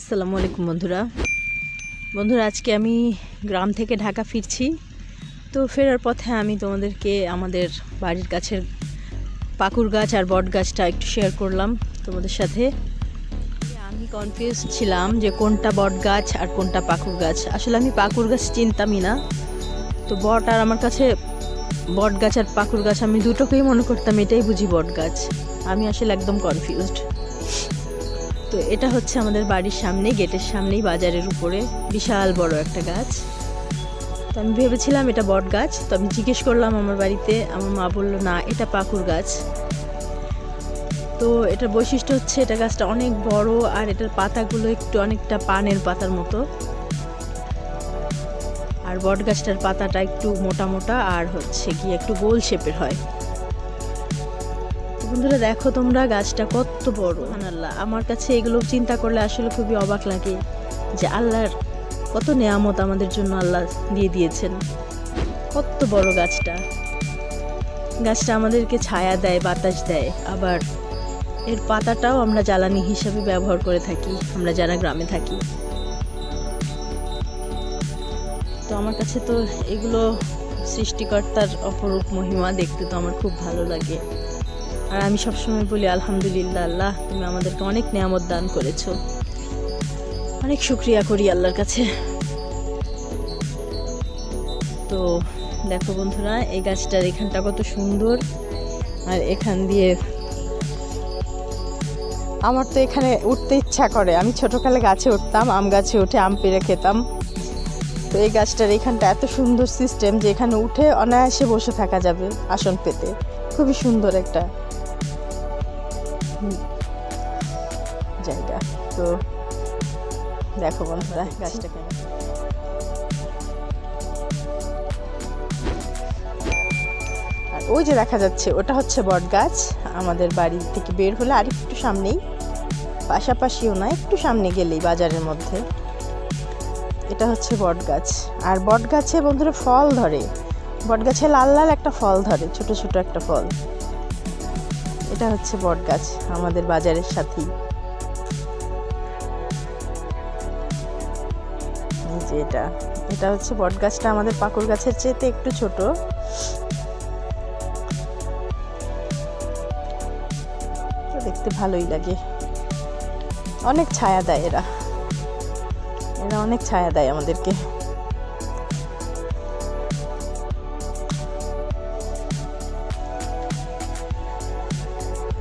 আসসালামু আলাইকুম বন্ধুরা। বন্ধুরা, আজকে আমি গ্রাম থেকে ঢাকা ফিরছি। তো ফেরার পথে আমি তোমাদেরকে আমাদের বাড়ির কাছের পাকুর গাছ আর বট গাছটা একটু শেয়ার করলাম তোমাদের সাথে। আমি কনফিউজ ছিলাম যে কোনটা বট গাছ আর কোনটা পাকুর গাছ। আসলে আমি পাকুর গাছ চিনতামই না। তো বট আর আমার কাছে বট গাছ আর পাকুর গাছ আমি দুটোকেই মনে করতাম, এটাই বুঝি বট গাছ। আমি আসলে একদম কনফিউজড তো এটা হচ্ছে আমাদের বাড়ির সামনে, গেটের সামনেই বাজারের উপরে বিশাল বড় একটা গাছ। তো আমি ভেবেছিলাম এটা বট গাছ, তো আমি জিজ্ঞেস করলাম আমার বাড়িতে, আমার মা বলল, না, এটা পাকুর গাছ। তো এটার বৈশিষ্ট্য হচ্ছে এটা গাছটা অনেক বড় আর এটার পাতাগুলো একটু অনেকটা পানের পাতার মতো। আর বট গাছটার পাতাটা একটু মোটা মোটা আর হচ্ছে গিয়ে একটু গোল শেপের হয়। বন্ধুরা, দেখো তোমরা গাছটা কত বড়। আল্লাহ আমার কাছে এগুলো চিন্তা করলে আসলে খুবই অবাক লাগে যে আল্লাহর কত নেয়ামত আমাদের জন্য আল্লাহ দিয়ে দিয়েছেন। কত বড় গাছটা। গাছটা আমাদেরকে ছায়া দেয়, বাতাস দেয়। আবার এর পাতাটাও আমরা জ্বালানি হিসাবে ব্যবহার করে থাকি, আমরা যারা গ্রামে থাকি। তো আমার কাছে তো এগুলো সৃষ্টিকর্তার অপরূপ মহিমা দেখতে তো আমার খুব ভালো লাগে। আর আমি সবসময় বলি, আলহামদুলিল্লাহ, আল্লাহ, তুমি আমাদেরকে অনেক নিয়ামত দান করেছ। অনেক শুক্রিয়া করি আল্লাহর কাছে। তো দেখো বন্ধুরা, এই গাছটার এখানটা কত সুন্দর। আর এখান দিয়ে আমার তো এখানে উঠতে ইচ্ছা করে। আমি ছোটকালে গাছে উঠতাম, আম গাছে উঠে আম পেড়ে খেতাম। তো এই গাছটার এখানটা এত সুন্দর সিস্টেম যে এখানে উঠে অনায়াসে বসে থাকা যাবে আসন পেতে। খুবই সুন্দর একটা জায়গা। তো দেখো বন্ধুরা গাছটা কেমন আর ওই যে দেখা যাচ্ছে ওটা হচ্ছে বট গাছ আমাদের বাড়ি থেকে বের হলে আর একটু সামনেই পাশাপাশিও না একটু সামনে গেলেই বাজারের মধ্যে। এটা হচ্ছে বট গাছ। আর বট গাছে বন্ধুরা ফল ধরে। বট গাছে লাল লাল একটা ফল ধরে, ছোট ছোট একটা ফল। এটা হচ্ছে বট গাছ আমাদের বাজারের সাথেই। যে এটা। এটা হচ্ছে বট গাছটা আমাদের পাকুর গাছের চেয়েতে একটু ছোট। দেখতে ভালোই লাগে। অনেক ছায়া দেয় এরা। এরা অনেক ছায়া দেয় আমাদেরকে।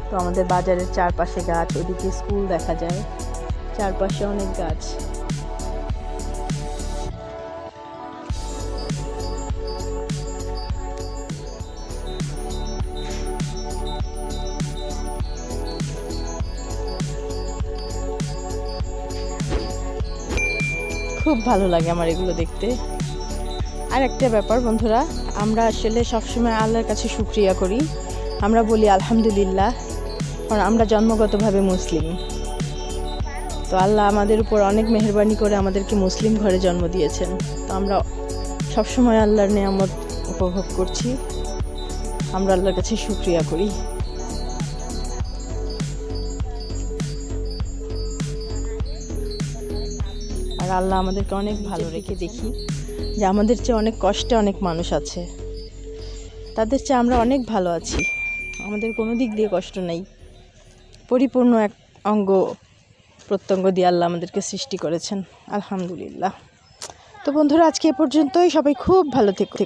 তো আমাদের বাজারের চারপাশে গাছ, ওদিকে স্কুল দেখা যায়। চারপাশে অনেক গাছ। খুব ভালো লাগে আমার এগুলো দেখতে। আর একটা ব্যাপার বন্ধুরা, আমরা আসলে সবসময় আল্লাহর কাছে শুক্রিয়া করি। আমরা বলি আলহামদুলিল্লাহ, কারণ আমরা জন্মগতভাবে মুসলিম। তো আল্লাহ আমাদের উপর অনেক মেহরবানি করে আমাদেরকে মুসলিম ঘরে জন্ম দিয়েছেন। তো আমরা সবসময় আল্লাহর নিয়ামত উপভোগ করছি। আমরা আল্লাহর কাছে শুক্রিয়া করি। আর আল্লাহ আমাদেরকে অনেক ভালো রেখে দেখি যে আমাদের চেয়ে অনেক কষ্টে অনেক মানুষ আছে। তাদের চেয়ে আমরা অনেক ভালো আছি। আমাদের কোনো দিক দিয়ে কষ্ট নেই। পরিপূর্ণ এক অঙ্গ প্রত্যঙ্গ দিয়ে আল্লাহ আমাদেরকে সৃষ্টি করেছেন। আলহামদুলিল্লাহ। তো বন্ধুরা, আজকে এ পর্যন্তই। সবাই খুব ভালো থেকো।